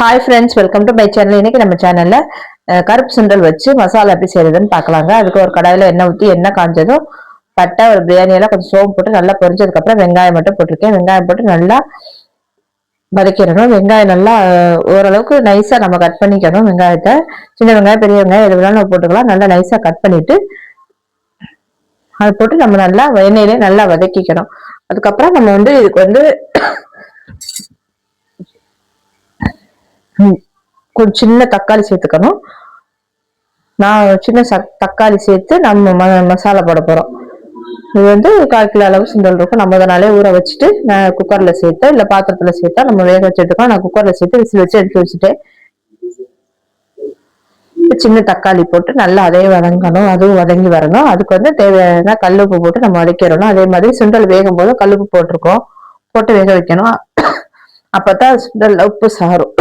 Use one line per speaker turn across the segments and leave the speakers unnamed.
Hi friends welcome to my channel இன்னைக்கு நம்ம சேனல்ல கருப்பு சுண்டல் வச்சு மசாலா எப்படி செய்யறதுன்னு பார்க்கலாங்க. அதுக்கு ஒரு கடாயில எண்ணெய் ஊற்றி எண்ணெய் காஞ்சதும் பட்டை ஒரு பிரியாணியெல்லாம் கொஞ்சம் சோம்பு போட்டு நல்லா பொரிஞ்சதுக்கு அப்புறம் வெங்காயம் மட்டும் போட்டிருக்கேன். வெங்காயம் போட்டு நல்லா வதக்கிடணும். வெங்காயம் நல்லா ஓரளவுக்கு நைஸாக நம்ம கட் பண்ணிக்கணும் வெங்காயத்தை. சின்ன வெங்காயம் பெரிய வெங்காயம் எது வேணாலும் போட்டுக்கலாம். நல்லா நைஸாக கட் பண்ணிட்டு அதை போட்டு நம்ம நல்லா எண்ணெயிலே நல்லா வதக்கிக்கணும். அதுக்கப்புறம் நம்ம வந்து இதுக்கு வந்து ம், சின்ன தக்காளி சேர்த்துக்கணும். நான் சின்ன தக்காளி சேர்த்து நம்ம ம- மசாலா போட போகிறோம் இது வந்து கால் கிலோ அளவு சுண்டல் இருக்கும். நம்ம அதனாலே ஊற வச்சுட்டு நான் குக்கரில் சேர்த்தேன். இல்லை பாத்திரத்தில் சேர்த்தா நம்ம வேக வச்சு நான் குக்கரில் சேர்த்து விசில் வச்சு எடுத்து வச்சுட்டேன். சின்ன தக்காளி போட்டு நல்லா அதே வதங்கணும். அதுவும் வதங்கி வரணும். அதுக்கு வந்து தேவையான கல்லுப்பு போட்டு நம்ம வதக்கிடணும் அதே மாதிரி சுண்டல் வேகும் போது கல்லுப்பு போட்டிருக்கோம். போட்டு வேக வைக்கணும். அப்பதான் சுண்டல் உப்பு சாரும்.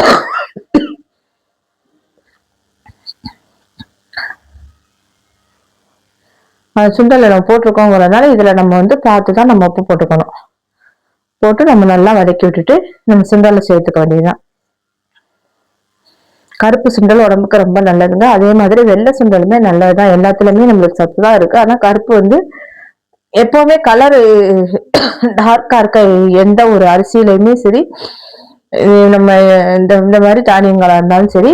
அது சுண்டலை நம்ம போட்டிருக்கோங்கிறதுனால இதுல நம்ம வந்து பார்த்து தான் நம்ம உப்பு போட்டுக்கணும். போட்டு நம்ம நல்லா வதக்கி விட்டுட்டு நம்ம சுண்டலை சேர்த்துக்க வேண்டியதுதான். கருப்பு சுண்டல் உடம்புக்கு ரொம்ப நல்லதுங்க. அதே மாதிரி வெள்ளை சுண்டலுமே நல்லதுதான். எல்லாத்துலயுமே நம்மளுக்கு சத்து தான் இருக்கு. ஆனா கருப்பு வந்து எப்பவுமே கலர் டார்க்கா இருக்க எந்த ஒரு அரிசியிலையுமே சரி நம்ம இந்த இந்த மாதிரி தானியங்களாக இருந்தாலும் சரி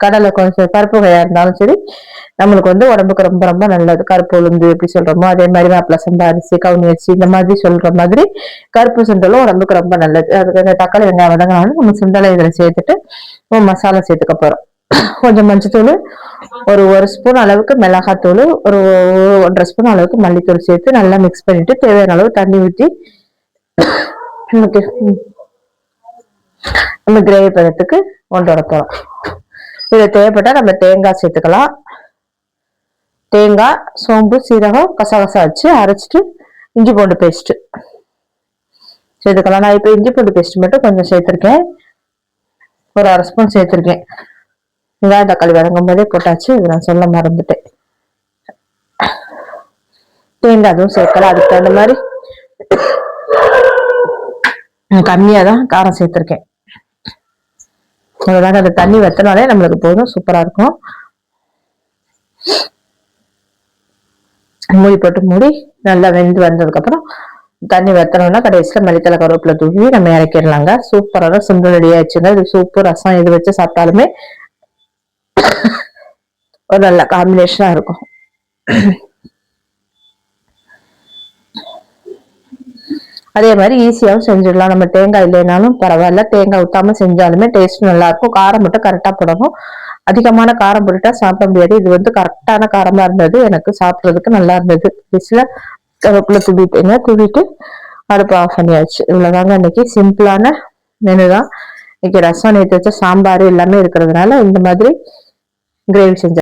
கடலை கொஞ்சம் பருப்பு வகையாக இருந்தாலும் சரி நம்மளுக்கு வந்து உடம்புக்கு ரொம்ப ரொம்ப நல்லது. கருப்பு உளுந்து எப்படி சொல்கிறோமோ அதே மாதிரி மாப்பிள சம்பா அரிசி கவுனி அரிசி இந்த மாதிரி சொல்கிற மாதிரி கருப்பு சுண்டலும் உடம்புக்கு ரொம்ப நல்லது. அதுக்கு இந்த தக்காளி வெங்காயம் வதங்கினாலும் நம்ம சுண்டலை இதில் சேர்த்துட்டு மசாலா சேர்த்துக்க போகிறோம் கொஞ்சம் மஞ்சத்தூள் ஒரு ஒரு ஸ்பூன் அளவுக்கு மிளகாத்தூள் ஒரு ஒன்றரை ஸ்பூன் அளவுக்கு மல்லித்தூள் சேர்த்து நல்லா மிக்ஸ் பண்ணிட்டு தேவையான அளவு தண்ணி ஊற்றி நமக்கு நம்ம கிரேவி பதத்துக்கு கொண்டு வர இது தேவைப்பட்டா நம்ம தேங்காய் சேர்த்துக்கலாம். தேங்காய் சோம்பு சீரகம் கசகசா வச்சு அரைச்சிட்டு இஞ்சி பூண்டு பேஸ்ட் சேர்த்துக்கலாம். நான் இப்போ இஞ்சி பூண்டு பேஸ்ட் மட்டும் கொஞ்சம் சேர்த்துருக்கேன். ஒரு அரை ஸ்பூன் சேர்த்துருக்கேன். வெங்காயம் தக்காளி வதங்கும் போதே போட்டாச்சு. இது நான் சொல்ல மறந்துட்டேன். தேங்காய் அதுவும் சேர்க்கலாம். அதுக்கு தகுந்த மாதிரி கம்மியாக தான் காரம் சேர்த்துருக்கேன். அதுதாங்க அந்த தண்ணி வத்தினாலே நம்மளுக்கு போதும் சூப்பராக இருக்கும். மூடி போட்டு மூடி நல்லா வெந்து வந்ததுக்கப்புறம் தண்ணி வத்தணும்னா கடைசியில் மல்லித்தலை கருவேப்பிலை தூவி நம்ம இறக்கிடலாங்க. சூப்பரான சுண்டல் ரெடி ஆயிடுச்சுங்க. இது சூப்பு ரசம். இது வச்சு சாப்பிட்டாலுமே ஒரு நல்ல காம்பினேஷனாக இருக்கும். அதே மாதிரி ஈஸியாகவும் செஞ்சிடலாம். நம்ம தேங்காய் இல்லைனாலும் பரவாயில்ல. தேங்காய் ஊற்றாமல் செஞ்சாலுமே டேஸ்ட் நல்லாயிருக்கும். காரம் மட்டும் கரெக்டாக போடணும். அதிகமான காரம் போட்டுட்டா சாப்பிட முடியாது. இது வந்து கரெக்டான காரமாக இருந்தது. எனக்கு சாப்பிட்றதுக்கு நல்லா இருந்தது. டிஷ்ல கருப்பில் துடிட்டேங்க துடிட்டு அடுப்பு ஆஃப் பண்ணியாச்சு. இவ்வளவுதாங்க இன்னைக்கு சிம்பிளான மெனு தான். இன்னைக்கு ரசம் நேற்று வச்ச சாம்பார் எல்லாமே இருக்கிறதுனால இந்த மாதிரி கிரேவி செஞ்சேன்